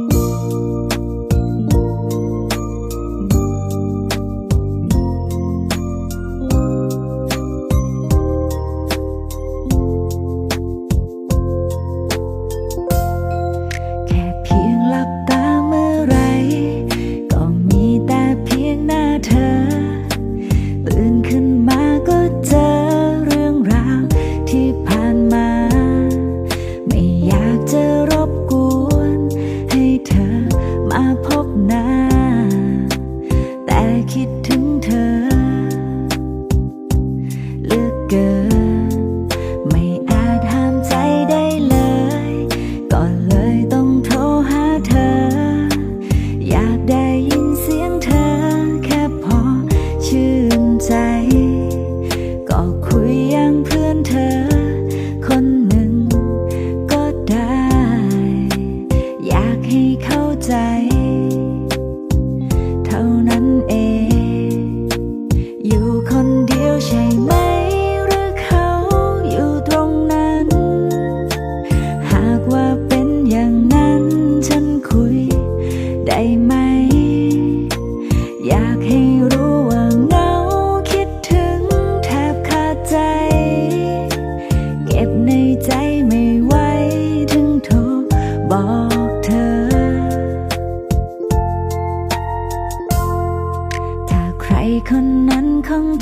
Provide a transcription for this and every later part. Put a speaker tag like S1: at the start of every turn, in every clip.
S1: Música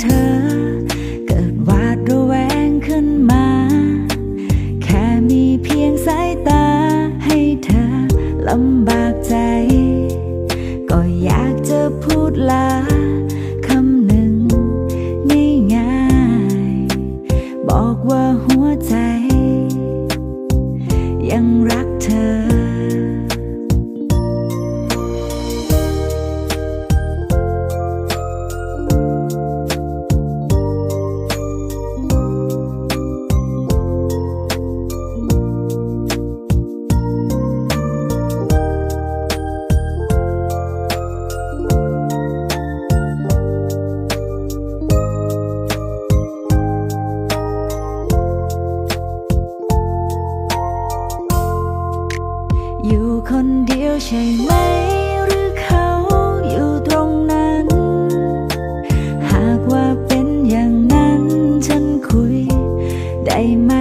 S1: เธอ เกิดวาดระแวงขึ้นมา แค่มีเพียงสายตาให้เธอลำบากใจ ก็อยากจะพูดลาคำหนึ่งง่ายบอกว่าหัวใจ ยังรักเธอ ใช่ไหมหรือเขาอยู่ตรงนั้น หากว่าเป็นอย่างนั้นฉันคุยได้ไหม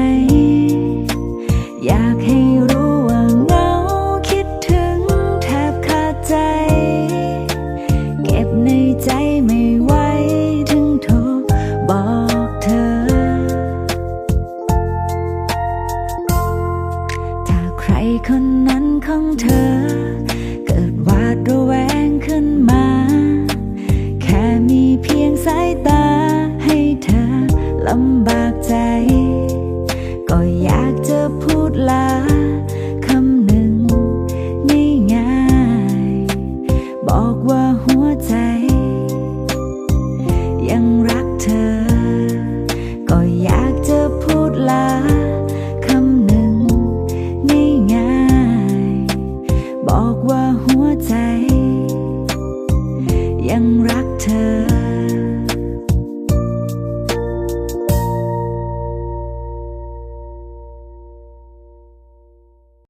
S1: ำบากใจ ก็อยาก